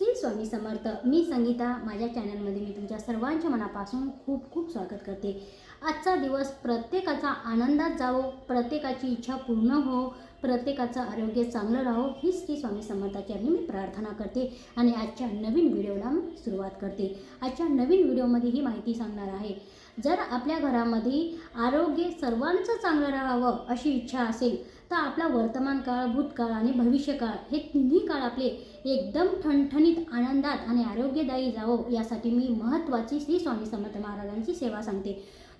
श्री स्वामी समर्थ. मी संगीता माझ्या चॅनलमध्ये मी तुमच्या सर्वांच्या मनापासून खूप खूप स्वागत करते. आजचा दिवस प्रत्येकाचा आनंदात जावो प्रत्येकाची इच्छा पूर्ण हो प्रत्येकाचं आरोग्य चांगलं राहो ही श्री स्वामी समर्थाची मी प्रार्थना करते आणि आजच्या नवीन व्हिडिओला मी सुरुवात करते. आजच्या नवीन व्हिडिओमध्ये ही माहिती सांगणार आहे. जर आपल्या घरामध्ये आरोग्य सर्वांचं चांगलं राहावं अशी इच्छा असेल तर आपला वर्तमान काळ भूतकाळ आणि भविष्यकाळ हे तिन्ही काळ आपले एकदम ठणठणीत आनंदात आणि आरोग्यदायी जावं यासाठी मी महत्त्वाची श्री स्वामी समर्थ महाराजांची सेवा सांगते.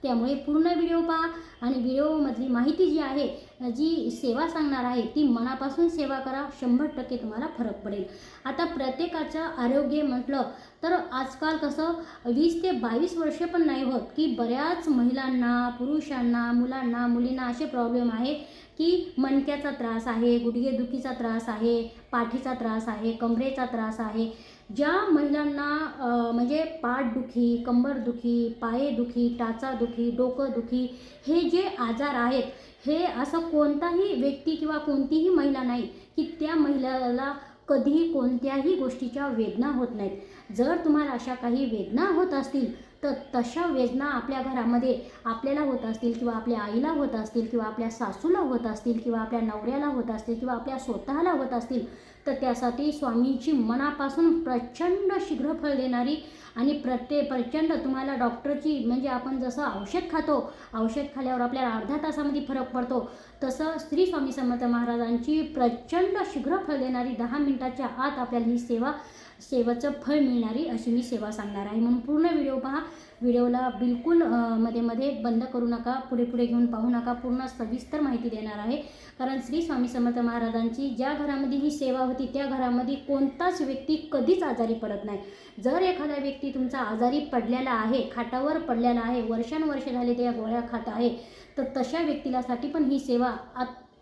त्यामुळे पूर्ण व्हिडिओ पहा आणि व्हिडिओमधली माहिती जी आहे जी सेवा सांगणार आहे ती मनापासून सेवा करा. शंभर टक्के तुम्हाला फरक पडेल. आता प्रत्येकाचं आरोग्य म्हटलं तर आजकाल कसं वीस ते बावीस वर्षे पण नाही होत की बऱ्याच महिलांना पुरुषांना मुलांना मुलींना असे प्रॉब्लेम आहे की मणक्याचा त्रास आहे गुडघेदुखीचा त्रास आहे पाठीचा त्रास आहे कमरेचा त्रास आहे. ज्या महिलांना म्हणजे पाठदुखी कंबरदुखी पायेदुखी टाचादुखी डोकंदुखी हे जे आजार आहेत हे असं कोणताही व्यक्ती किंवा कोणतीही महिला नाही की त्या महिलाला कधीही कोणत्याही गोष्टीच्या वेदना होत नाहीत. जर तुम्हाला अशा काही वेदना होत असतील तर तशा वेदना आपल्या घरामध्ये आपल्याला होत असतील किंवा आपल्या आईला होत असतील किंवा आपल्या सासूला होत असतील किंवा आपल्या नवऱ्याला होत असतील किंवा आपल्या स्वतःला होत असतील तर त्यासाठी स्वामींची मनापासून प्रचंड शीघ्र फळ देणारी आणि प्रत्येक प्रचंड तुम्हाला डॉक्टरची म्हणजे आपण जसं औषध खातो औषध खाल्यावर आपल्याला अर्ध्या तासामध्ये फरक पडतो तसं श्री स्वामी समर्थ महाराजांची प्रचंड शीघ्र फळ देणारी दहा मिनिटाच्या आत आपल्याला ही सेवा सेवेचं फळ मिळणारी अशी मी सेवा सांगणार आहे. म्हणून पूर्ण व्हिडिओ पहा. व्हिडिओला बिलकुलमध्ये मध्ये बंद करू नका. पुढे पुढे घेऊन पाहू नका. पूर्ण सविस्तर माहिती देणार आहे. कारण श्री स्वामी समर्थ महाराजांची ज्या घरामध्ये ही सेवा होती त्या घरामध्ये कोणताच व्यक्ती कधीच आजारी पडत नाही. जर एखादा व्यक्ती तुमचा आजारी पडलेला आहे खाटावर पडलेला आहे वर्षानुवर्ष झाले त्या गोळ्या खात आहे तर तशा व्यक्तीलासाठी पण ही सेवा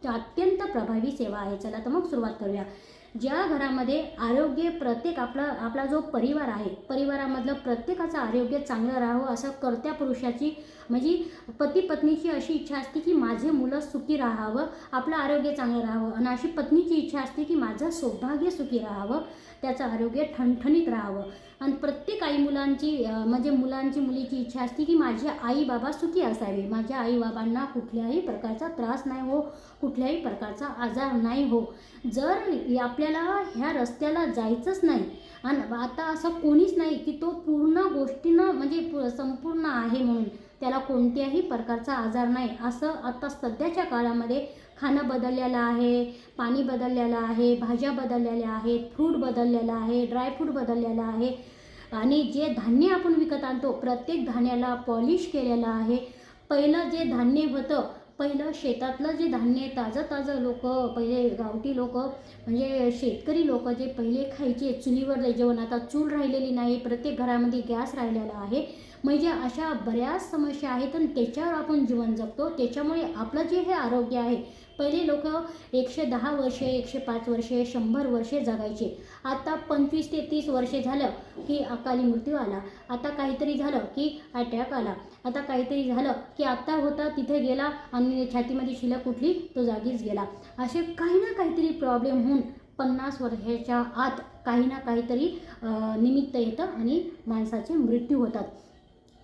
अत्यंत प्रभावी सेवा आहे. चला तर मग सुरुवात करूया. ज्या घरामध्ये आरोग्य प्रत्येक आपला आपला जो परिवार आहे परिवारामधलं प्रत्येकाचं आरोग्य चांगलं राहावं असं करत्या पुरुषाची म्हणजे पती पत्नीची अशी इच्छा असते की माझे मुलं सुखी राहावं आपलं आरोग्य चांगलं राहावं. आणि अशी पत्नीची इच्छा असते की माझं सौभाग्य सुखी राहावं त्याचं आरोग्य ठणठणीत राहावं. आणि प्रत्येक आई मुलांची म्हणजे मुलांची मुलीची इच्छा असते की माझे आई बाबा सुखी असावे. माझ्या आई बाबांना कुठल्याही प्रकारचा त्रास नाही हो कुठल्याही प्रकारचा आजार नाही हो. जर या आपल्याला ह्या रस्त्याला जायचंच नाही. आणि आता असं कोणीच नाही की तो पूर्ण गोष्टीनं म्हणजे पु- संपूर्ण आहे म्हणून. त्याला कोणत्याही प्रकारचा आजार नाही. असं आता सध्याच्या काळामध्ये खाणं बदललेलं आहे पाणी बदललेलं आहे भाज्या बदललेल्या आहेत फ्रूट बदललेलं आहे ड्रायफ्रूट बदललेलं आहे. आणि जे धान्य आपण विकत आणतो प्रत्येक धान्याला पॉलिश केलेलं आहे. पहिलं जे धान्य होतं पहिलं शेतातलं जे धान्य ताजं ताजं लोक पहिले गावठी लोक म्हणजे शेतकरी लोक जे पहिले खायचे चुलीवर जेवण आता चूल राहिलेली नाही प्रत्येक घरामध्ये गॅस राहिलेला आहे. म्हणजे अशा बऱ्याच समस्या आहेत आणि त्याच्यावर आपण जीवन जगतो. त्याच्यामुळे आपलं जे हे आरोग्य आहे पहिले लोक एकशे दहा वर्षे एकशे पाच वर्षे शंभर वर्षे जगायचे. आता पंचवीस ते तीस वर्षे झालं की अकाली मृत्यू आला. आता काहीतरी झालं की अटॅक आला. आता काहीतरी झालं की आत्ता होता तिथे गेला आणि छातीमध्ये शिलक उठली तो जागीच गेला. असे काही ना काहीतरी प्रॉब्लेम होऊन पन्नास वर्षाच्या आत काही ना काहीतरी निमित्त येतं आणि माणसाचे मृत्यू होतात.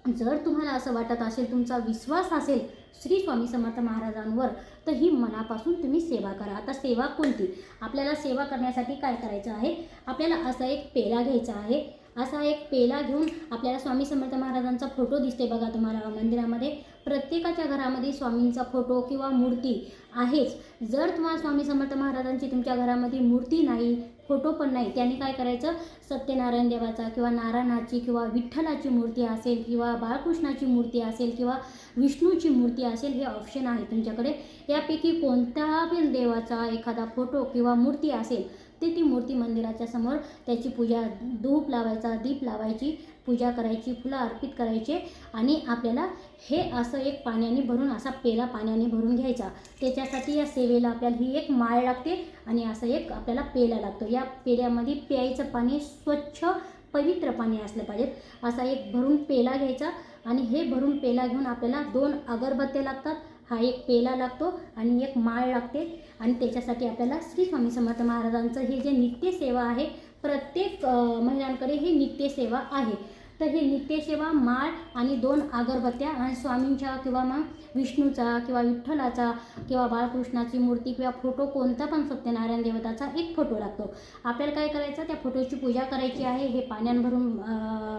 जर तुम्हाला असं वाटत असेल तुमचा विश्वास असेल श्री स्वामी समर्थ महाराजांवर तर ही मनापासून तुम्ही सेवा करा. आता सेवा कोणती? आपल्याला सेवा करण्यासाठी काय करायचं आहे? आपल्याला असा एक पेला घ्यायचा आहे. असा एक पेला घेऊन आपल्याला स्वामी समर्थ महाराजांचा फोटो दिसते बघा तुम्हाला मंदिरामध्ये. प्रत्येकाच्या घरामध्ये स्वामींचा फोटो किंवा मूर्ती आहेच. जर तुम्हाला स्वामी समर्थ महाराजांची तुमच्या घरामध्ये मूर्ती नाही फोटो पण नाही. त्याने काय करायचं? सत्यनारायण देवाचा किंवा नारायणाची किंवा विठ्ठलाची मूर्ती असेल किंवा बाळकृष्णाची मूर्ती असेल किंवा विष्णूची मूर्ती असेल हे ऑप्शन आहे तुमच्याकडे. यापैकी कोणत्या पण देवाचा एखादा फोटो किंवा मूर्ती असेल ते ती मूर्ती मंदिराच्या समोर त्याची पूजा धूप लावायचा दीप लावायची पूजा करायची फुलं अर्पित करायचे आणि आपल्याला हे असं एक पाण्याने भरून असा पेला पाण्याने भरून घ्यायचा. त्याच्यासाठी या सेवेला आपल्याला ही एक माळ लागते आणि असं एक आपल्याला पेला लागतो. या पेल्यामध्ये प्यायचं पाणी स्वच्छ पवित्र पाणी असलं पाहिजेत असा एक भरून पेला घ्यायचा आणि हे भरून पेला घेऊन आपल्याला दोन अगरबत्त्या लागतात हा एक पेला लागतो आणि एक माळ लागते. आणि त्याच्यासाठी आपल्याला श्री स्वामी समर्थ महाराजांचं हे जे नित्यसेवा आहे प्रत्येक महिलांकडे ही नित्यसेवा आहे. तर ही नित्यसेवा माळ आणि दोन अगरबत्त्या आणि स्वामींच्या किंवा मग विष्णूचा किंवा विठ्ठलाचा किंवा बाळकृष्णाची मूर्ती किंवा फोटो कोणता पण सत्यनारायण देवताचा एक फोटो लागतो. आपल्याला काय करायचं त्या फोटोची पूजा करायची आहे हे पाण्यान भरून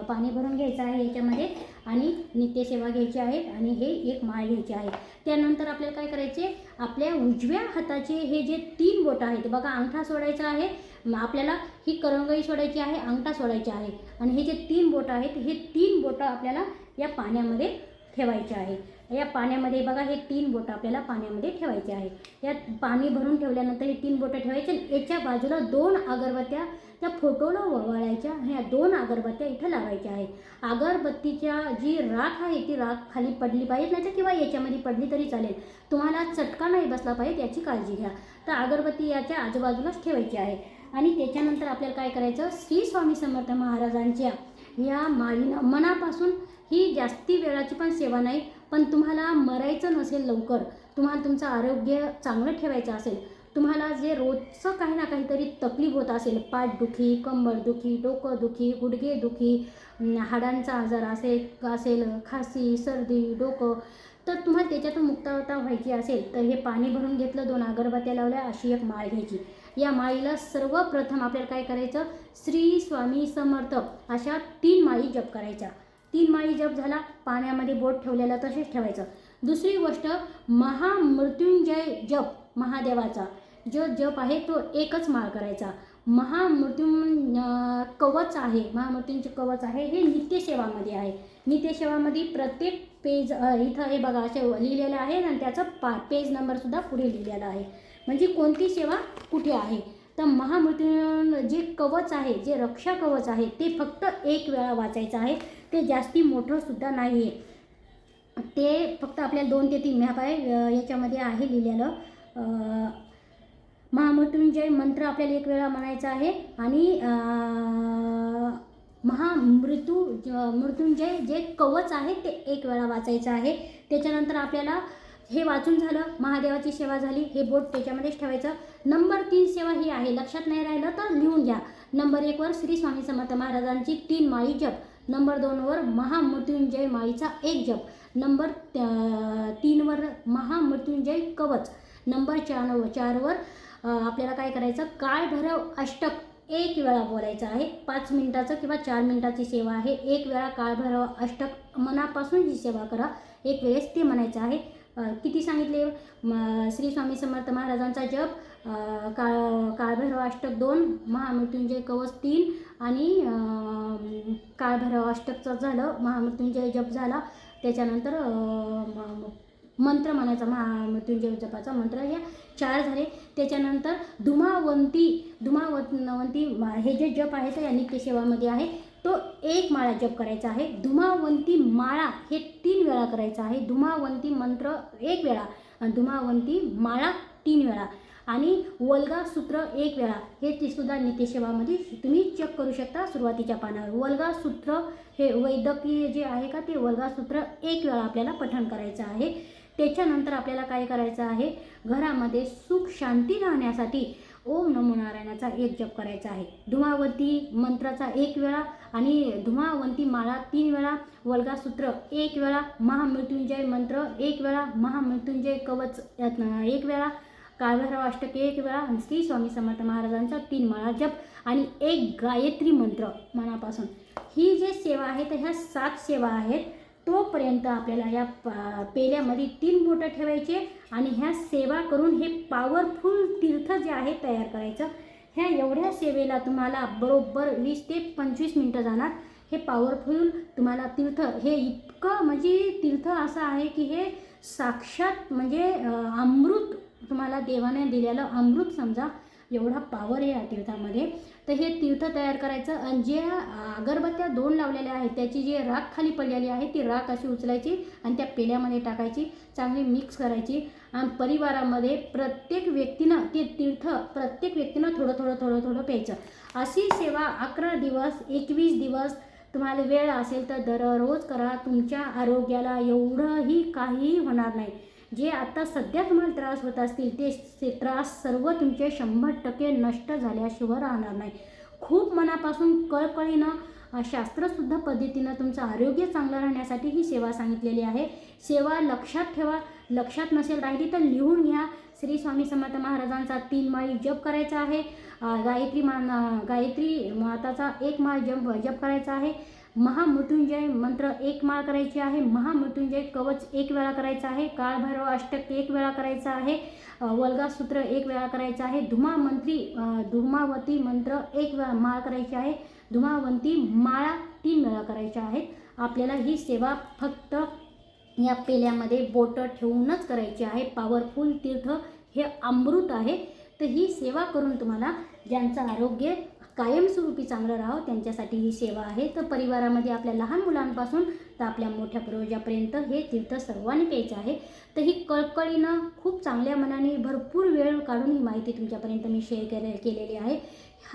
पाणी भरून घ्यायचं आहे याच्यामध्ये आणि नित्यसेवा घ्यायची आहे आणि हे एक माळ घ्यायची आहे. त्यानंतर आपल्याला काय करायचे आपल्या उजव्या हाताचे हे जे तीन बोटं आहेत बघा अंगठा सोडायचा आहे आपल्याला ही करंगळी सोडायची आहे अंगठा सोडायची आहे. आणि हे जे तीन बोटं आहेत हे तीन बोटं आपल्याला या पाण्यामध्ये ठेवायचे आहे. या पाण्यामध्ये बघा हे तीन बोटं आपल्याला पाण्यामध्ये ठेवायचे आहे. यात पाणी भरून ठेवल्यानंतर हे तीन बोटं ठेवायचे आणि याच्या बाजूला दोन अगरबत्त्या त्या फोटोला वळवायच्या ह्या दोन अगरबत्त्या इथं लावायच्या आहे. अगरबत्तीच्या जी राख आहे ती राख खाली पडली पाहिजे नाही तर किंवा याच्यामध्ये पडली तरी चालेल. तुम्हाला चटका नाही बसला पाहिजे याची काळजी घ्या. तर अगरबत्ती याच्या आजूबाजूलाच ठेवायची आहे. आणि त्याच्यानंतर आपल्याला काय करायचं? श्री स्वामी समर्थ महाराजांच्या या माळीनं मनापासून ही जास्ती वेळाची पण सेवा नाही पण तुम्हाला मरायचं नसेल लवकर तुम्हाला तुमचं आरोग्य चांगलं ठेवायचं असेल तुम्हाला जे रोजचं काही ना काहीतरी तकलीफ होत असेल पाठदुखी कंबरदुखी डोकंदुखी गुडघेदुखी हाडांचा आजार असेल असेल खासी सर्दी डोकं तर तुम्हाला त्याच्यातून मुक्तता व्हायची असेल तर हे पाणी भरून घेतलं दोन अगरबत्त्या लावल्या अशी एक माळ घ्यायची. या माळीला सर्वप्रथम आपल्याला काय करायचं? श्री स्वामी समर्थ अशा तीन माळी जप करायच्या. तीन माळी जप झाला पाण्यामध्ये बोट ठेवलेला तसेच ठेवायचं. दुसरी गोष्ट महामृत्युंजय जप महादेवाचा. जो जप आहे तो एकच माळ करायचा. महामृत्युं कवच आहे. महामृत्यूंचे कवच आहे हे नित्यसेवामध्ये आहे. नित्यसेवामध्ये प्रत्येक पेज इथं हे बघा असे लिहिलेलं आहे आणि त्याचं पा पेज नंबरसुद्धा पुढे लिहिलेला आहे. म्हणजे कोणती सेवा कुठे आहे? तर महामृत्यू जे कवच आहे जे रक्षा कवच आहे ते फक्त एक वेळा वाचायचं आहे. ते जास्ती मोठं सुद्धा नाही आहे. ते फक्त आपल्याला दोन ते तीन मॅप आहे याच्यामध्ये आहे लिहिलेलं. महामृत्युंजय मंत्र आपल्याला एक वेळा म्हणायचा आहे आणि महामृत्यू ज- मृत्युंजय जे कवच आहे ते एक वेळा वाचायचं आहे. त्याच्यानंतर आपल्याला हे वाचून झालं महादेवाची सेवा झाली हे बोट त्याच्यामध्येच ठेवायचं. नंबर तीन सेवा ही आहे लक्षात नाही राहिलं तर लिहून घ्या. नंबर एकवर श्री स्वामी समर्थ महाराजांची तीन माळी जप. नंबर दोनवर महामृत्युंजय माळीचा एक जप. नंबर त्या- तीनवर महामृत्युंजय कवच. नंबर चार चारवर आपल्याला काय करायचं? काळ भैरव अष्टक एक वेळा बोलायचं आहे. पाच मिनिटाचं किंवा चार मिनिटाची सेवा आहे. एक वेळा काळ भैरव अष्टक मनापासून जी सेवा करा एक वेळेस ते म्हणायचं आहे. किती सांगितले? म, श्री स्वामी समर्थ महाराजांचा जप काळ काळभैरव अष्टक दोन महामृत्युंजय कवच तीन आणि काळभैरवाष्टकचं काळभैरव अष्टकचं झालं महामृत्युंजय जप झाला. त्याच्यानंतर मंत्र म्हणायचा महामृत्युंजय जपाचा मंत्र. या चार झाले. त्याच्यानंतर धुमावंती धुमावंती हे जे जप आहे ते या नित्यसेवामध्ये आहे. तो एक माळा जप करायचा आहे. धुमावंती माळा हे तीन वेळा करायचं आहे. धुमावंती मंत्र एक वेळा आणि धुमावंती माळा तीन वेळा आणि वल्गा सूत्र एक वेळा. हे ते सुद्धा नित्यसेवामध्ये तुम्ही चेक करू शकता सुरुवातीच्या पानावर. वल्गा सूत्र हे वैद्यकीय जे आहे का ते वल्गा सूत्र एक वेळा आपल्याला पठण करायचं आहे. त्याच्यानंतर आपल्याला काय करायचं आहे? घरामध्ये सुख शांती राहण्यासाठी ओम नमो नारायणाचा एक जप करायचा आहे. धुमावंती मंत्राचा एक वेळा आणि धुमावंती माळा तीन वेळा वल्गासूत्र एक वेळा महामृत्युंजय मंत्र एक वेळा महामृत्युंजय कवच एक वेळा काळभैरव अष्टक एक वेळा श्री स्वामी समर्थ महाराजांचा तीन माळा जप आणि एक गायत्री मंत्र मनापासून. ही जे सेवा आहे तर ह्या सात सेवा आहेत तोपर्यंत आपल्याला या पेल्यामध्ये तीन बोटं ठेवायचे आणि ह्या सेवा करून हे पॉवरफुल तीर्थ जे आहे तयार करायचं. ह्या एवढ्या सेवेला तुम्हाला बरोबर वीस ते पंचवीस मिनटं जाणार. हे पॉवरफुल तुम्हाला तीर्थ हे इतकं म्हणजे तीर्थ असं आहे की हे साक्षात म्हणजे अमृत तुम्हाला देवाने दिलेलं अमृत समजा एवढा पावर आहे या तीर्थामध्ये. तर हे तीर्थ तयार करायचं आणि जे अगरबत्त्या दोन लावलेल्या आहेत त्याची जी राख खाली पडलेली आहे ती राख अशी उचलायची आणि त्या पेल्यामध्ये टाकायची चांगली मिक्स करायची. आणि परिवारामध्ये प्रत्येक व्यक्तीनं ते तीर्थ प्रत्येक व्यक्तीनं थोडं थोडं थोडं थोडं प्यायचं. अशी सेवा अकरा दिवस एकवीस दिवस तुम्हाला वेळ असेल तर दररोज करा. तुमच्या आरोग्याला एवढंही काहीही होणार नाही. जे आता सध्या तुम्हाला त्रास होत असतील ते त्रास सर्व तुमचे शंभर टक्के नष्ट झाल्याशिवाय राहणार नाही. खूप मनापासून कळकळीनं शास्त्रसुद्धा शास्त्रशुद्ध पद्धतीनं तुमचं आरोग्य चांगलं राहण्यासाठी ही सेवा सांगितलेली आहे. सेवा लक्षात ठेवा. लक्षात नसेल राहिली तर लिहून घ्या. श्री स्वामी समर्थ महाराजांचा तीन माळी जप करायचा आहे. गायत्री मान गायत्री माताचा एक माळ जप जप करायचा आहे. महामृत्युंजय मंत्र एक माळ करायची आहे. महामृत्युंजय कवच एक वेळा करायचा आहे. काळभैरव अष्टक एक वेळा करायचा आहे. वल्गासूत्र एक वेळा करायचं आहे. धुमामंत्री मंत्री धुमावती मंत्र एक वेळा माळ करायची आहे. धुमावंती माळा तीन वेळा करायच्या आहेत. आपल्याला ही सेवा फक्त या पेल्यामध्ये बोटं ठेवूनच करायची आहे. पॉवरफुल तीर्थ हे अमृत आहे. तर ही सेवा करून तुम्हाला ज्यांचं आरोग्य कायमस्वरूपी चांगलं राहावं त्यांच्यासाठी ही सेवा आहे. तर परिवारामध्ये आपल्या लहान मुलांपासून तर आपल्या मोठ्या पूर्वजापर्यंत हे तीर्थ सर्वांनी प्यायचं आहे. तर ही कळकळीनं खूप चांगल्या मनाने भरपूर वेळ काढून ही माहिती तुमच्यापर्यंत मी शेअर केले केलेली आहे.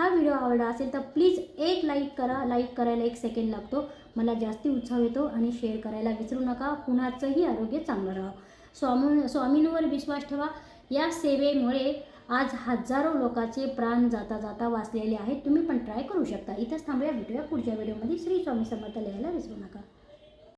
हा व्हिडिओ आवडला असेल तर प्लीज एक लाईक करा. लाईक करायला एक सेकंड लागतो. मला जास्ती उत्साह येतो आणि शेअर करायला विसरू नका. कुणाचंही आरोग्य चांगलं राहावं स्वामी स्वामींवर विश्वास ठेवा. या सेवेमुळे आज हजारो लोकांचे प्राण जाता जाता वाचलेले आहेत. तुम्ही पण ट्राय करू शकता. इथंच थांबूया. भेटूया पुढच्या व्हिडिओमध्ये. श्री स्वामी समर्थ लिहायला विसरू नका.